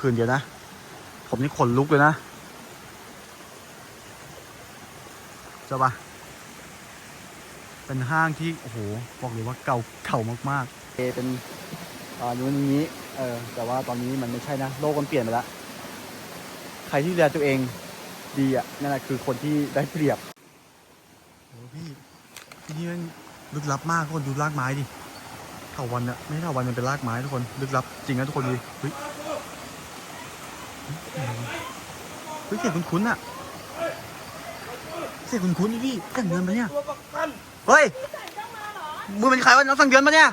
คืนเดียวนะ ผมนี่ขนลุกเลยนะเจ้าปะเป็นห้างที่ โอ้โห บอกเลยว่าเก่าเก่ามากๆเอเป็นอ่านู้นอย่างนี้ เออ แต่ว่าตอนนี้มันไม่ใช่นะ โลกมันเปลี่ยนไปแล้ว ใครที่ดูแลตัวเองดีอะ นั่นแหละคือคนที่ได้เปรียบโอ้พี่ที่นี่มันลึกลับมากทุกคนดูรากไม้ดิเถาวันอะไม่ใช่เถาวันมันเป็นรากไม้ทุกคน ลึกลับจริงนะทุกคนดูดิเฮ้ย เฮ้ยอะไรวะเฮ้ยเสียงคุ้นๆอะเสียงคุ้นๆนี่พี่แต่งเงินปะเนี่ยตัวประกันเฮ้ยมึงเป็นใครวะน้องสั่งเดือนปะเนี่ย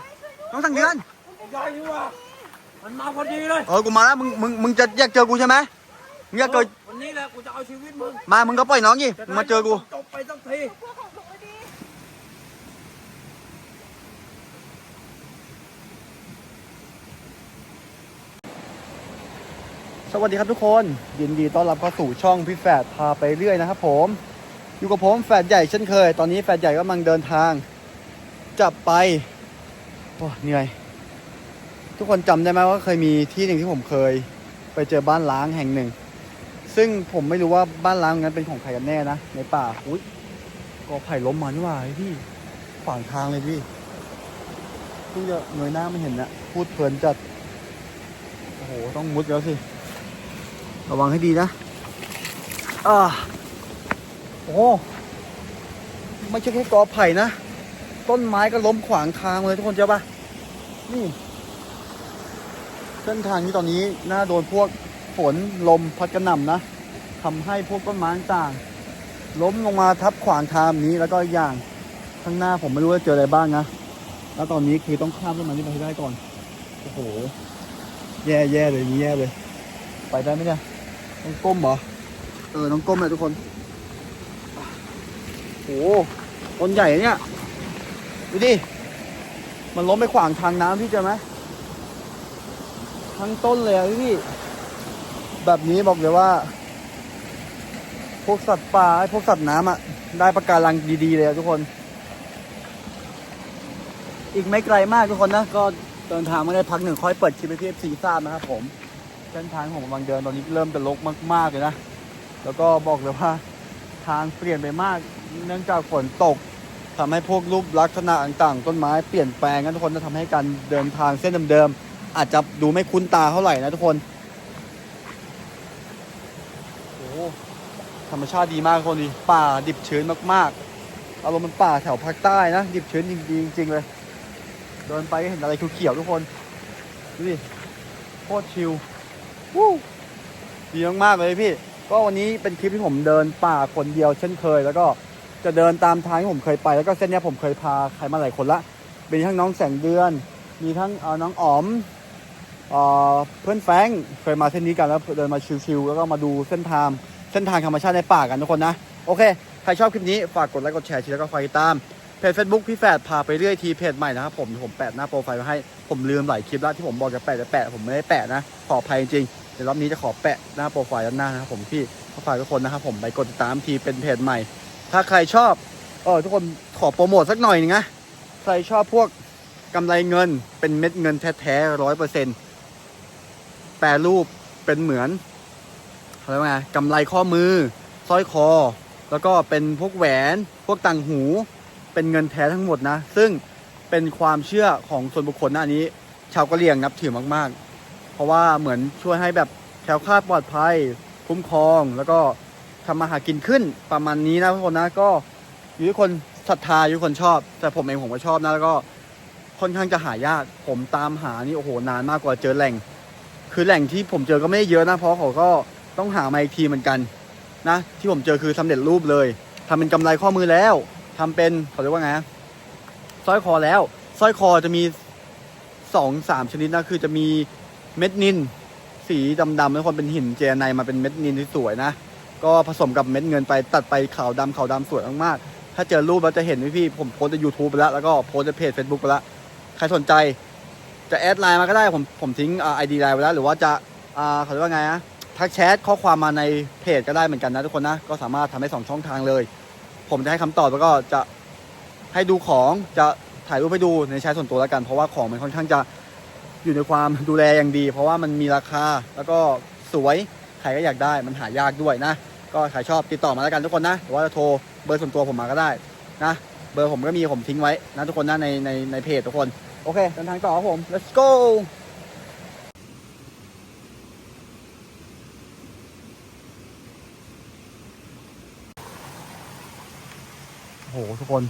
น้องสั่งเดือนยายนี่ว่ามันมาพอดีเลยเออกูมาแล้วมึงมึงมึงจะอยากเจอกูใช่ไหมมึงอยากเจอวันนี้แหละกูจะเอาชีวิตมึงมามึงก็ปล่อยน้องดิมึงมาเจอกูจบไปสักที สวัสดีครับทุกคน ยินดีต้อนรับเข้าสู่ช่องพี่แฝดพาไปเรื่อยนะครับผม อยู่กับผมแฝดใหญ่เช่นเคย ตอนนี้แฝดใหญ่กำลังเดินทางจะไปโอ้เหนื่อย ทุกคนจำได้ไหมว่าเคยมีที่หนึ่งที่ผมเคย ไปเจอบ้านล้างแห่งหนึ่ง ซึ่งผมไม่รู้ว่าบ้านล้างนั้นเป็นของใครกันแน่นะในป่าอุ้ยก็ไผ่ล้มมานี่หว่าพี่ขวางทางเลยพี่เพิ่งจะเงยหน้าไม่เห็นนะพูดเพลินจัดโอ้โหต้องมุดแล้วสิ ระวังให้ดีนะอ่าโอ้ไม่ใช่แค่กอไผ่นะ ต้นไม้ก็ล้มขวางทางเลยทุกคนเจ้าปะนี่ เส้นทางนี้ตอนนี้น่าโดนพวกฝนลมพัดกระหน่ำนะทำให้พวกต้นไม้ต่างๆล้มลงมาทับขวางทางนี้แล้วก็อย่างข้างหน้าผมไม่รู้ว่าเจออะไรบ้างนะ แล้วตอนนี้คือต้องข้ามต้นไม้นี้ไปให้ได้ก่อน โอ้โห แย่แย่เลยนี่แย่เลย ไปได้ไหมเนี่ย ต้องก้มเหรอ เออต้องก้มเลยทุกคนโอ้โหต้นใหญ่เนี่ย ดูดิ มันล้มไปขวางทางน้ำพี่เจอไหมทั้งต้นเลยอะพี่ แบบนี้บอกเลยว่า พวกสัตว์ป่าพวกสัตว์น้ำอะได้ประการังดีๆเลยอะทุกคน อีกไม่ไกลมากทุกคนนะ ก็เดินทางมาได้พักหนึ่งค่อยเปิดคลิปให้พี่เอฟซีทราบนะครับผม เส้นทางของผมกำลังเดินตอนนี้เริ่มจะลกมากๆเลยนะ แล้วก็บอกเลยว่าทางเปลี่ยนไปมาก เนื่องจากฝนตกทำให้พวกรูปลักษณะต่างๆ ต้นไม้เปลี่ยนแปลงกันทุกคนจะทำให้การเดินทางเส้นเดิมๆอาจจะดูไม่คุ้นตาเท่าไหร่นะทุกคนโอ้ธรรมชาติดีมากทุกคนดีป่าดิบชื้นมากๆอารมณ์มันป่าแถวภาคใต้นะ ดิบชื้นจริงๆจริงๆเลย เดินไปก็เห็นอะไรเขียวๆทุกคนดูดิโคตรชิล ดีมากๆเลยพี่ ก็วันนี้เป็นคลิปที่ผมเดินป่าคนเดียวเช่นเคย แล้วก็จะเดินตามทางที่ผมเคยไป แล้วก็เส้นนี้ผมเคยพาใครมาหลายคนละมีทั้งน้องแสงเดือน มีทั้งเอ่อน้องอ๋อมเออเพื่อนแฟงเคยมาเส้นนี้กันแล้วเดินมาชิวๆแล้วก็มาดูเส้นทางเส้นทางธรรมชาติในป่ากันทุกคนนะ โอเค ใครชอบคลิปนี้ฝากกดไลค์กดแชร์ทีแล้วก็ฝากติดตาม เพจ Facebook พี่แฝดพาไปเรื่อยทีเพจใหม่นะครับผมผมแปะหน้าโปรไฟล์ไว้ให้ผมลืมหลายคลิปแล้วที่ผมบอกจะแปะจะแปะผมไม่ได้แปะนะขออภัยจริงๆเดี๋ยวรอบนี้จะขอแปะหน้าโปรไฟล์ด้านหน้านะครับผมพี่ขอฝากทุกคนนะครับผมไปกดติดตามทีเป็นเพจใหม่ ถ้าใครชอบเออทุกคนขอโปรโมทสักหน่อยนึงนะใครชอบพวกกำไรเงินเป็นเม็ดเงินแท้ๆร้อยเปอร์เซ็นต์แปรรูปเป็นเหมือนเขาเรียกว่าไงกำไรข้อมือสร้อยคอ แล้วก็เป็นพวกแหวน พวกต่างหู เป็นเงินแท้ทั้งหมดนะ ซึ่งเป็นความเชื่อของส่วนบุคคลนะอันนี้ ชาวกะเหรี่ยงนับถือมาก ๆ เพราะว่าเหมือนช่วยให้แบบแคล้วคลาดปลอดภัย คุ้มครอง แล้วก็ทำมาหากินขึ้นประมาณนี้นะทุกคนนะก็อยู่ที่คนศรัทธาอยู่ที่คนชอบ แต่ผมเองผมก็ชอบนะแล้วก็ค่อนข้างจะหายาก ผมตามหานี่โอ้โหนานมากกว่าเจอแหล่ง คือแหล่งที่ผมเจอก็ไม่ได้เยอะนะเพราะเขาก็ต้องหามาอีกทีเหมือนกันนะที่ผมเจอคือสำเร็จรูปเลยทำเป็นกำไรข้อมือแล้ว ทำเป็นเขาเรียกว่าไงนะสร้อยคอแล้วสร้อยคอจะมีสองสามชนิดนะคือจะมีเม็ดนิน สีดำๆแล้วคนเป็นหินเจไนมาเป็นเม็ดนินที่สวยนะก็ผสมกับเม็ดเงินไปตัดไปขาวดำขาวดำสวยมากๆ ถ้าเจอรูปเราจะเห็นพี่พี่ผมโพสต์ใน YouTube ไปแล้ว แล้วก็โพสต์ในเพจ Facebook ไปแล้ว ใครสนใจจะแอดไลน์มาก็ได้ ผมผมทิ้งไอดีไลน์ไว้แล้ว หรือว่าจะอ่าเขาเรียกว่าไงนะทักแชทข้อความมาในเพจก็ได้เหมือนกันนะทุกคนนะ ก็สามารถทำได้สองช่องทางเลย ผมจะให้คำตอบแล้วก็จะให้ดูของจะถ่ายรูปให้ดูในแชทส่วนตัวแล้วกัน เพราะว่าของมันค่อนข้างจะอยู่ในความดูแลอย่างดี เพราะว่ามันมีราคาแล้วก็สวยใครก็อยากได้มันหายากด้วยนะ ก็ใครชอบติดต่อมาแล้วกันทุกคนนะหรือว่าจะโทรเบอร์ส่วนตัวผมมาก็ได้นะเบอร์ผมก็มีผมทิ้งไว้นะทุกคนนะในในในเพจทุกคน โอเคเดินทางต่อครับผม let's go โอ้โห ทุกคน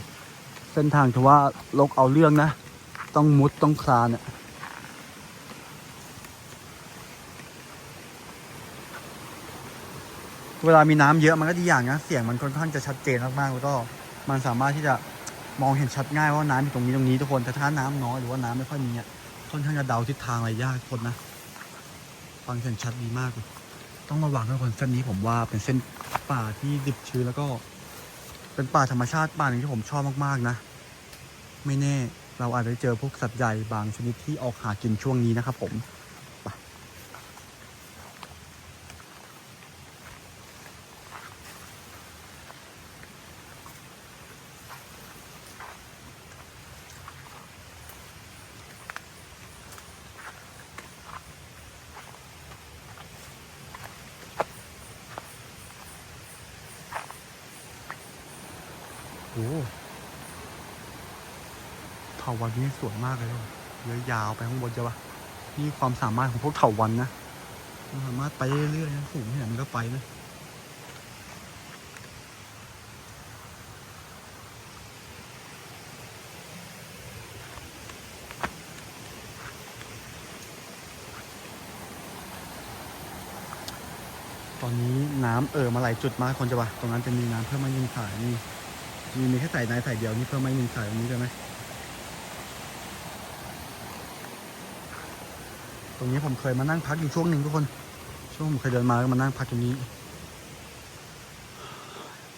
เส้นทางถือว่าลกเอาเรื่องนะ ต้องมุดต้องคลานเนี่ยเวลามีน้ำเยอะมันก็ดีอย่างนะเสียงมันค่อนข้างจะชัดเจนมากๆแล้วก็มันสามารถที่จะมองเห็นชัดง่ายว่าน้ำอยู่ตรงนี้ตรงนี้ทุกคนแต่ถ้าน้ำน้อยหรือว่าน้ำไม่ค่อยมีอะค่อนข้างจะเดาทิศทางอะไรยากคนนะฟังเสียงชัดดีมากเลยต้องระวังทุกคนเส้นนี้ผมว่าเป็นเส้นป่าที่ดิบชื้นแล้วก็ เป็นป่าธรรมชาติป่าหนึ่งที่ผมชอบมากๆนะ ไม่แน่เราอาจจะเจอพวกสัตว์ใหญ่บางชนิดที่ออกหากินช่วงนี้นะครับผม วันนี้สวยมากเลยเยอะยาวไปข้างบนจะวะนี่ความสามารถของพวกเถาวันนะมันสามารถไปเรื่อยๆนะสูงที่ไหนมันก็ไปนะตอนนี้น้ำเอ่อมาหลายจุดมากคนจะว่าตรงนั้นจะมีน้ำเพิ่มมายิงสายนี่มีมีแค่สายในสายเดียวนี่เพิ่มมายิงสายตรงนี้ใช่ไหม ตรงนี้ผมเคยมานั่งพักอยู่ช่วงหนึ่งทุกคน ช่วงผมเคยเดินมาก็มานั่งพักตรงนี้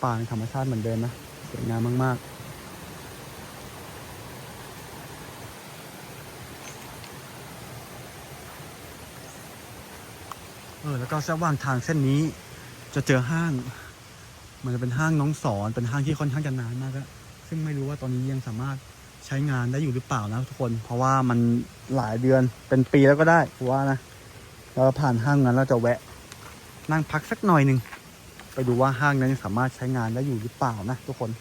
ป่าในธรรมชาติเหมือนเดิมนะสวยงามมากๆเออแล้วก็ระหว่างทางเส้นนี้จะเจอห้าง มันจะเป็นห้างน้องสอนเป็นห้างที่ค่อนข้างจะนานมากแล้วซึ่งไม่รู้ว่าตอนนี้ยังสามารถ ใช้งานได้อยู่หรือเปล่านะทุกคน เพราะว่ามันหลายเดือนเป็นปีแล้วก็ได้ผมว่านะเราผ่านห้างนั้นเราจะแวะ นั่งพักสักหน่อยหนึ่งไปดูว่าห้างนั้นยังสามารถใช้งานได้อยู่หรือเปล่านะทุกคน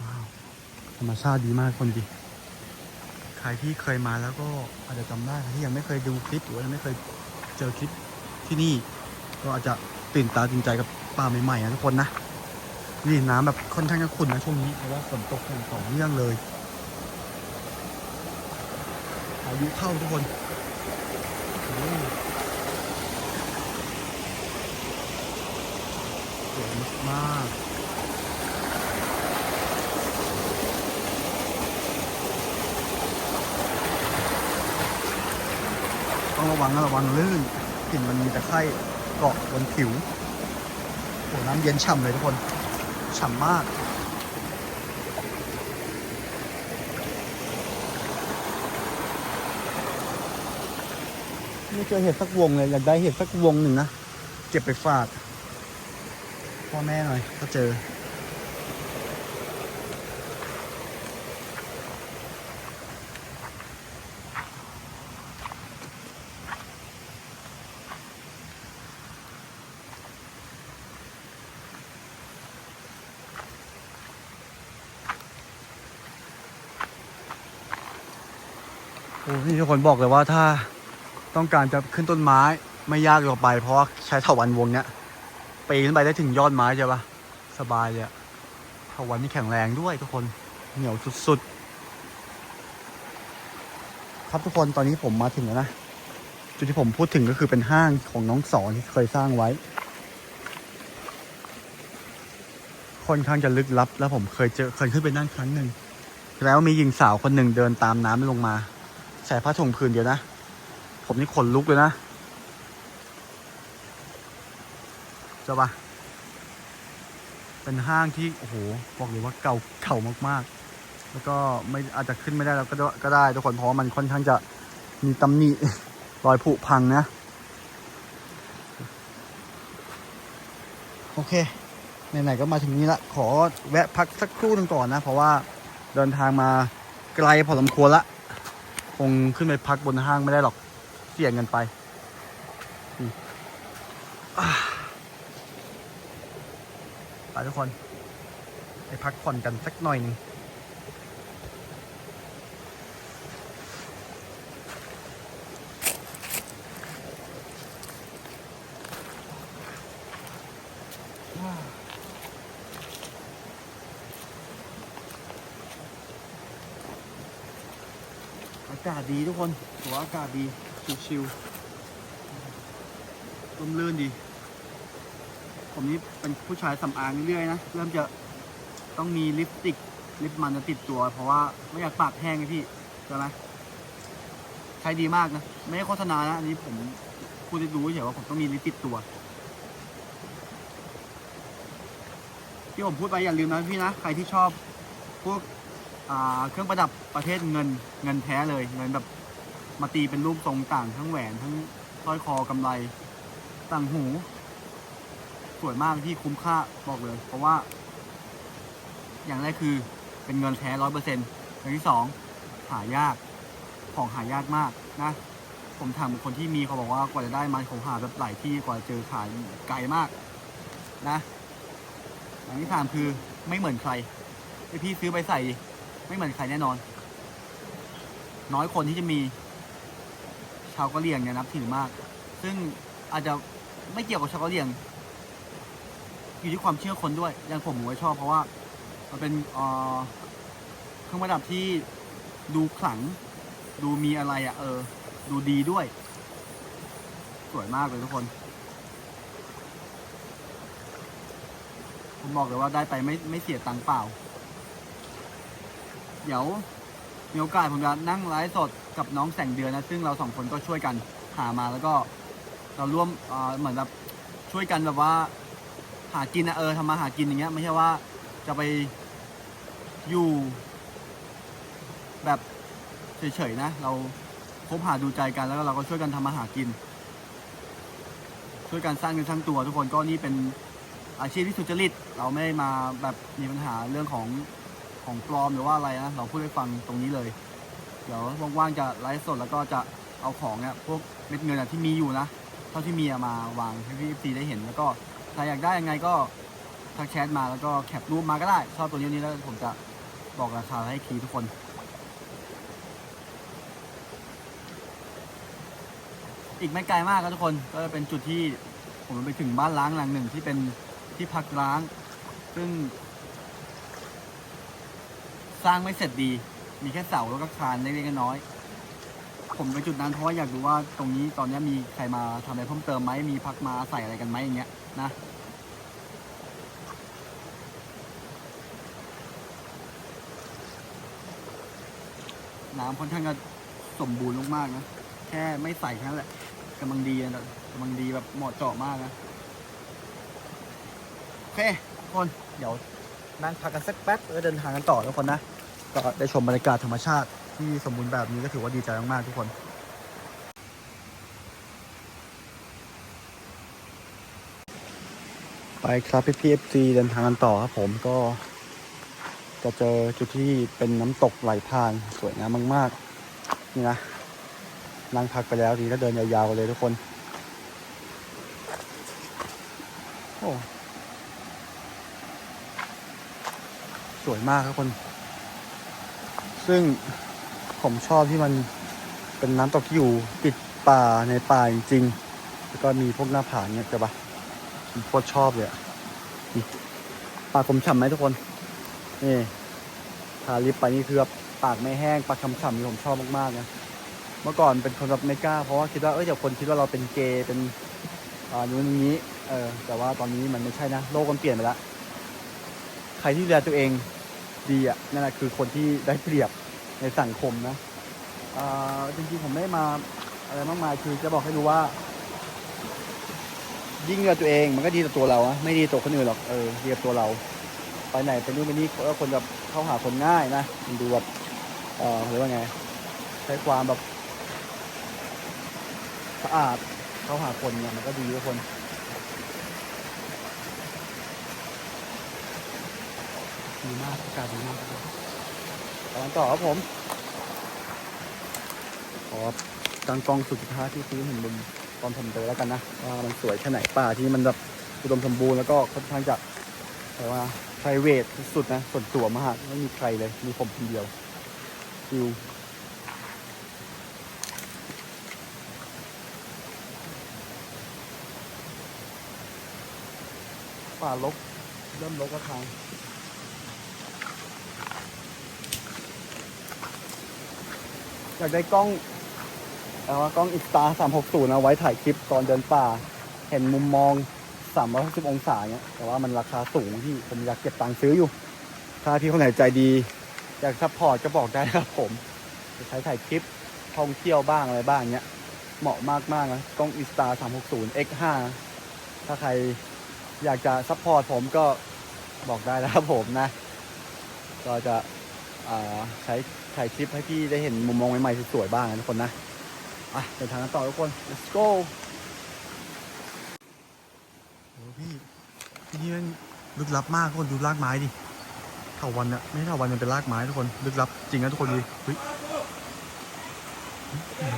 ว้าวธรรมชาติดีมากคนดี ใครที่เคยมาแล้วก็อาจจะจำได้ใครที่ยังไม่เคยดูคลิปหรือว่ายังไม่เคยเจอคลิปที่นี่ ก็อาจจะตื่นตาตื่นใจกับป่าใหม่ๆนะทุกคนนะนี่น้ำแบบค่อนข้างจะขุ่นนะช่วงนี้เพราะว่าฝนตกอย่างต่อเนื่องเลยพายุเข้าทุกคนสวยมาก ต้องระวังนะระวังลื่นกลิ่นมันมีแตะไคร่เกาะบนผิวโอ้น้ำเย็นฉ่ำเลยทุกคนฉ่ำมากไม่เจอเห็ดสักวงเลย อยากได้เห็ดสักวงหนึ่งนะ เก็บไปฝากพ่อแม่หน่อยก็เจอ โอ้นี่ทุกคนบอกเลยว่าถ้าต้องการจะขึ้นต้นไม้ไม่ยากต่อไป เพราะว่าใช้เถาวันวงเนี้ยปีนขึ้นไปได้ถึงยอดไม้ใช่ปะสบายเลยเถาวันนี่แข็งแรงด้วยทุกคนเหนียวสุดๆ ครับทุกคนตอนนี้ผมมาถึงแล้วนะจุดที่ผมพูดถึงก็คือเป็นห้างของน้องสอนที่เคยสร้างไว้ ค่อนข้างจะลึกลับ แล้วผมเคยเจอเคยขึ้นไปนั่งครั้งหนึ่งแล้วมีหญิงสาวคนหนึ่งเดินตามน้ำลงมา ใส่ผ้าถุงผืนเดียวนะ ผมนี่ขนลุกเลยนะเจ้าปะเป็นห้างที่โอ้โหบอกเลยว่าเก่าเก่ามากๆ แล้วก็ไม่อาจจะขึ้นไม่ได้แล้วก็ได้ก็ได้ทุกคนเพราะมันค่อนข้างจะมีตำหนิรอยผุพังนะ โอเคไหนๆก็มาถึงนี้ละ ขอแวะพักสักครู่หนึงก่อนนะ เพราะว่าเดินทางมาไกลพอสมควรละ งขึ้นไปพักบนห้างไม่ได้หรอก เสี่ยงกันไปไปทุกคน ไปพักผ่อนกันสักหน่อยนึงากาศดีทุกคนถือว่าอากาศดี ชิวๆร่มรื่นดี ผมนี่เป็นผู้ชายสำอางเรื่อยๆนะ เริ่มจะต้องมีลิปสติก ลิปมันจะติดตัว เพราะว่าไม่อยากปากแห้งไงพี่ใช่ไหมใช้ดีมากนะ ไม่ได้โฆษณานะ อันนี้ผมพูดให้รู้เฉยว่าผมต้องมีลิปติดตัว ที่ผมพูดไปอย่าลืมนะพี่นะ ใครที่ชอบพวก เครื่องประดับประเภทเงินเงินแท้เลยเงินแบบมาตีเป็นรูปทรงต่างทั้งแหวนทั้งสร้อยคอกำไรต่างหู สวยมากที่คุ้มค่าบอกเลย เพราะว่า อย่างแรกคือเป็นเงินแท้ร้อยเปอร์เซ็นต์อย่างที่สองหายากของหายากมากนะ ผมถามคนที่มีเขาบอกว่ากว่าจะได้มันของหาแบบหลายที่กว่าจะเจอขายไกลมากนะอย่างที่สามคือไม่เหมือนใครไอพี่ซื้อไปใส่ ไม่เหมือนใครแน่นอน น้อยคนที่จะมี ชาวกะเหรี่ยงเนี่ยนับถือมาก ซึ่งอาจจะไม่เกี่ยวกับชาวกะเหรี่ยง อยู่ที่ความเชื่อคนด้วยอย่างผมผมก็ชอบเพราะว่า มันเป็นเอ่อเครื่องประดับที่ดูขลัง ดูมีอะไรอะ่ะ เออ ดูดีด้วย สวยมากเลยทุกคนผมบอกเลยว่าได้ไปไม่ไม่เสียตังค์เปล่า เดี๋ยวมีโอกาสผมจะนั่งไลฟ์สดกับน้องแสงเดือนนะ ซึ่งเราสองคนก็ช่วยกันหามาแล้วก็เราร่วมเอ่อเหมือนแบบช่วยกันแบบว่า หากินนะเออทำมาหากินอย่างเงี้ยไม่ใช่ว่าจะไปอยู่ แบบเฉยๆนะ เราคบหาดูใจกันแล้วก็เราก็ช่วยกันทำมาหากิน ช่วยกันสร้างเงินสร้างตัว ทุกคนก็นี่เป็นอาชีพที่สุจริต เราไม่มาแบบมีปัญหาเรื่องของ ของปลอมหรือว่าอะไรนะเราพูดให้ฟังตรงนี้เลย เดี๋ยวว่างๆจะไลฟ์สดแล้วก็จะเอาของเนี่ยพวกเม็ดเงินอะที่มีอยู่นะเท่าที่มีมาวางให้พี่อีฟซีได้เห็น แล้วก็ใครอยากได้ยังไงก็ทักแชทมาแล้วก็แคปรูปมาก็ได้ชอบตัวนี้นี้แล้วผมจะบอกราคาให้คีทุกคนอีกไม่ไกลมากครับทุกคนก็จะเป็นจุดที่ผมไปถึงบ้านล้างหลังหนึ่งที่เป็นที่พักร้าง ซึ่ง สร้างไม่เสร็จดี มีแค่เสาแล้วก็คานเล็กๆน้อยๆผมไปจุดนั้นเพราะว่าอยากรู้ว่าตรงนี้ตอนนี้มีใครมาทำอะไรเพิ่มเติมไหมมีพักมาใส่อะไรกันไหมอย่างเงี้ยนะน้ำค่อนข้างจะสมบูรณ์มากๆนะ แค่ไม่ใส่แค่นั้นแหละกำลังดีนะกำลังดีแบบเหมาะเจาะมากนะ โอเคทุกคนเดี๋ยว นั่งพักกันสักแป๊บแล้วเดินทางกันต่อทุกคนนะ ก็ได้ชมบรรยากาศธรรมชาติที่สมบูรณ์แบบนี้ก็ถือว่าดีใจมากๆทุกคนไปครับพี่พีเอฟซีเดินทางกันต่อครับผมก็จะเจอจุดที่เป็นน้ำตกไหลผ่านสวยงามมากๆนี่นะนั่งพักไปแล้วทีก็เดินยาวๆเลยทุกคน โอ้ สวยมากครับคน ซึ่งผมชอบที่มันเป็นน้ำตกที่อยู่ติดป่าในป่าจริงๆแล้วก็มีพวกหน้าผาเงี้ยใช่ปะผมโคตรชอบเลยอะปากผมฉ่ำไหมทุกคน นี่ทาลิปไปนี่คือแบบปากไม่แห้ง ปากฉ่ำๆนี่ผมชอบมากๆนะ เมื่อก่อนเป็นคนแบบไม่กล้า เพราะว่าคิดว่าเออเดี๋ยวคนคิดว่าเราเป็นเกย์เป็นอ่านู้นอย่างนี้ เออ แต่ว่าตอนนี้มันไม่ใช่นะ โลกมันเปลี่ยนไปแล้ว ใครที่ดูแลตัวเองดีอะนั่นแหละคือคนที่ได้เปรียบในสังคมนะจริงๆผมไม่มาอะไรมากมายคือจะบอกให้รู้ว่า ยิ่งดูแลตัวเองมันก็ดีต่อตัวเราอะไม่ดีต่อคนอื่นหรอกเออดีกับตัวเรา ไปไหนไปนู่นไปนี่ก็คนแบบเข้าหาคนง่ายนะมันดูแบบเออเรียกว่าไง ใช้ความแบบสะอาดเข้าหาคนเนี่ยมันก็ดีทุกคน ดีมากอากาศดีมากตอนต่อครับผมขอตั้งกล้องสุดท้ายที่ซื้อเห็นบนตอนผมเจอแล้วกันนะว่ามันสวยแค่ไหนป่าที่มันแบบอุดมสมบูรณ์แล้วก็ค่อนข้างจะแต่ว่า p r i v a t สุดนะส่วนตัวมากไม่มีใครเลยมีผมคนเดียวคิวป่าลกเริ่มลกกระทาง อยากได้กล้องเอาว่ากล้องอิสตาสามหกศูนย์เอาไว้ถ่ายคลิปตอนเดินป่า เห็นมุมมองสามร้อยสิบองศาเนี่ยแต่ว่ามันราคาสูงที่ผมอยากเก็บตังค์ซื้ออยู่ ถ้าพี่คนไหนใจดี อยากซัพพอร์ตก็บอกได้ครับผมจะใช้ถ่ายคลิปท่องเที่ยวบ้างอะไรบ้างเนี้ย เหมาะมากมากๆนะกล้องอิสตาสามหกศูนย์ X5 ถ้าใครอยากจะซัพพอร์ตผมก็บอกได้นะครับผมนะ ก็จะใช้ ถ่ายคลิปให้พี่ได้เห็นมุมมองใหม่ๆสวยๆบ้างนะทุกคนนะอะเดินทางกันต่อทุกคน let's go โอ้พี่ที่นี่มันลึกลับมากทุกคนดูรากไม้ดิเถาวันอะไม่ใช่เถาวันมันเป็นรากไม้ทุกคนลึกลับจริงนะทุกคนดูดิเฮ้ยเฮ้ย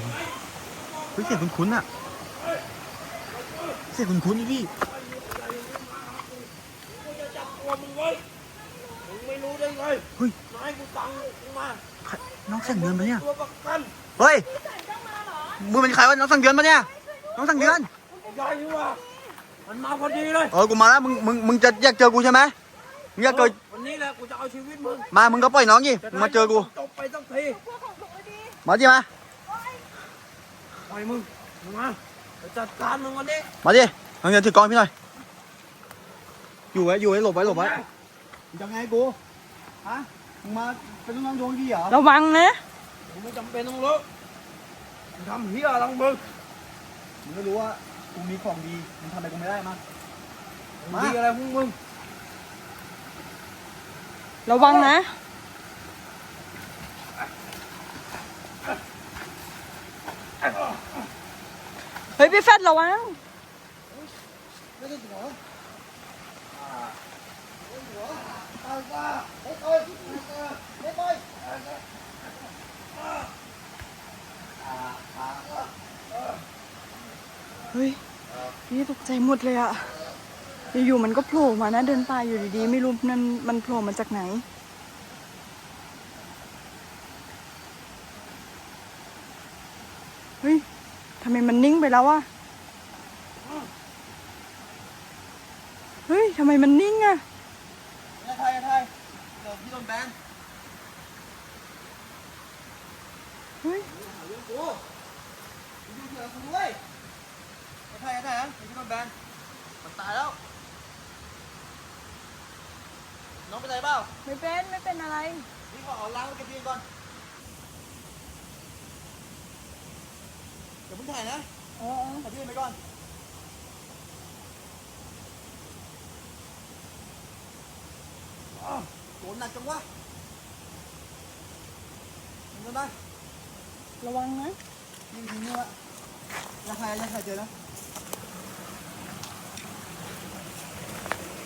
เฮ้ยเสียงคุ้นๆอะเสียงคุ้นๆนี่พี่กูจะจับตัวมึงไว้มึงไม่รู้ได้ไงเฮ้ยนายกูสั่งมึงมาใคร น้องสั่งเดือนปะเนี่ยตัวประกันเฮ้ยมึงเป็นใครวะน้องสั่งเดือนปะเนี่ยน้องสั่งเดือนยายนี่ว่ามันมาพอดีเลยเออกูมาแล้วมึงมึงมึงจะอยากเจอกูใช่ไหมมึงอยากเจอวันนี้แหละกูจะเอาชีวิตมึงมามึงก็ปล่อยน้องดิมึงมาเจอกูจบไปสักทีมาดิมาปล่อยมึงมึงมาจะจัดการมึงวันนี้มาดิน้องเดี๋ยวถือกล้องพี่หน่อยอยู่ไว้อยู่ไว้หลบไว้หลบไว้มึงจะไงกูฮะ มึงมาเป็นลูกน้องดวงดีเหรอระวังนะมึงไม่จำเป็นต้องรู้มึงทำเฮียอะไรของมึงมึงไม่รู้ว่ากูมีของดีมึงทำอะไรกูไม่ได้มามึงมาดีอะไรของมึงระวังนะเฮ้ยพี่แฟดระวังไม่ได้หัวเเฮ้ยนี่ตกใจหมดเลยอะอยู่ๆมันก็โผล่มานะเดินป่าอยู่ดีๆ ไม่รู้มันมันโผล่มาจากไหน เฮ้ยทำไมมันนิ่งไปแล้วอะเฮ้ยทำไมมันนิ่งอะ อย่าไทยอย่าไทยเดี๋ยวพี่โด นแบนเฮ้ยกูกูอยู่เถอะกูด้วยอย่าไทยอย่าไทยนะพี่โดนแบนมันตายแล้ว น้องเป็นไรเปล่าไม่เป็นไม่เป็นอะไรพี่ขอเอาล้างไว้กับพี่ก่อน เดี๋ยวมึงถ่ายนะอ๋อถ่ายพี่ไปก่อนอ้าว โดนหนักจังวะมึงกันได้ระวังนะยิงทิ้งนี่วะยังใครยังใครเจอนะ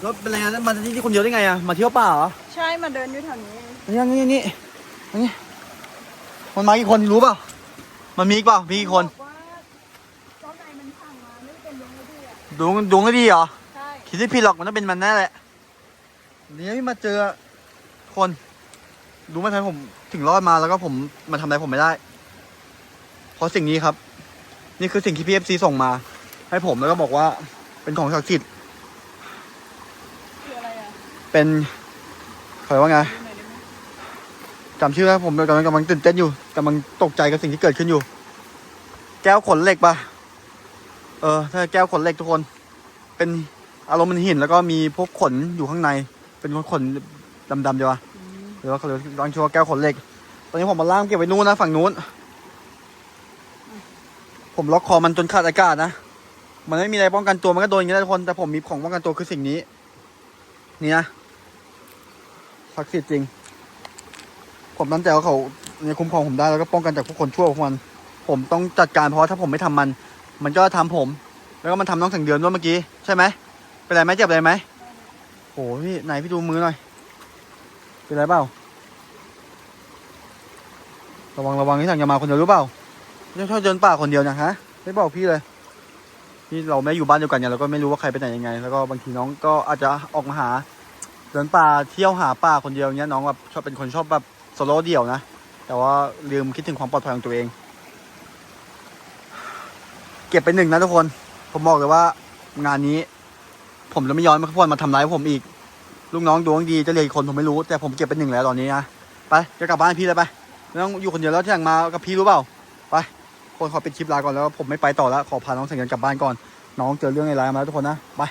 รถเป็นไรนะมาที่นี่คนเดียวได้ไงอะมาเที่ยวป่าเหรอใช่มาเดินอยู่แถวนี้นี่นี่นี่นี่นี่มันมากี่คนรู้เปล่ามันมีอีกเปล่ามีกี่คนบอกว่าเจ้านายมันสั่งมาไม่เป็นลงเลยด้วยอะดวงดวงก็ดีเหรอใช่ คิดไม่ผิดหรอกมันต้องเป็นมันแน่แหละนี่พี่มาเจอ คน รู้ไหมทำไมผมถึงรอดมาแล้วก็ผมมันทำอะไรผมไม่ได้ เพราะสิ่งนี้ครับ นี่คือสิ่งที่พีเอฟซีส่งมา ให้ผมแล้วก็บอกว่า เป็นของศักดิ์สิทธิ์คืออะไรอะเป็นเขาเรียกว่าไง ดูหน่อยได้ไหมจำชื่อครับผมกำลังกำลังตื่นเต้นอยู่กำลังตกใจกับสิ่งที่เกิดขึ้นอยู่ แก้วขนเหล็กปะเออ ถ้าแก้วขนเหล็กทุกคน เป็นอารมณ์มันหินแล้วก็มีพวกขนอยู่ข้างใน เป็นขน ดำๆเดียวะหรือว่าเขาเรียกลองชื่อว่าแก้วขนเหล็ก ตอนนี้ผมมาล่ามเก็บไว้นู้นนะ ฝั่งนู้น ผมล็อกคอมันจนขาดอากาศนะ มันไม่มีอะไรป้องกันตัวมันก็โดนอย่างนี้ทุกคน แต่ผมมีของป้องกันตัวคือสิ่งนี้ นี่นะศักดิ์สิทธิ์จริง ผมตั้งใจว่าเขาในคุ้มครองผมได้แล้วก็ป้องกันจากพวกคนชั่วพวกมัน ผมต้องจัดการเพราะถ้าผมไม่ทำมัน มันก็ทำผม แล้วก็มันทำน้องสังเดือนด้วยเมื่อกี้ใช่ไหมเป็นไรไหมเจ็บอะไรไหมโหพี่ไหนพี่ดูมือหน่อย เป็นไรเปล่า ระวังระวังที่ทางจะมาคนเดียวรู้เปล่าไม่ชอบเดินป่าคนเดียวนะฮะ ไม่บอกพี่เลยนี่เราไม่อยู่บ้านเดียวกันเนี่ยเราก็ไม่รู้ว่าใครไปไหนยังไง แล้วก็บางทีน้องก็อาจจะออกมาหาเดินป่าเที่ยวหาป่าคนเดียวเนี้ยน้องแบบชอบเป็นคนชอบแบบโซโล่เดี่ยวนะ แต่ว่าลืมคิดถึงความปลอดภัยของตัวเอง เก็บไปหนึ่งนะทุกคน ผมบอกเลยว่า งานนี้ ผมจะไม่ย้อนมาพวนมาทำร้ายผมอีก ลูกน้องดวงดีจะเรียอีกคนผมไม่รู้ แต่ผมเก็บเป็นหนึ่งแล้วตอนนี้นะไปจะกลับบ้านพี่เลยไปไม่ต้องอยู่คนเดียวแล้วที่หลังมากับพี่รู้เปล่าไปคนขอเป็นคลิปลาก่อนแล้วผมไม่ไปต่อแล้วขอพาน้องสังเกตกลับบ้านก่อน น้องเจอเรื่องอะไรมาแล้วทุกคนนะไป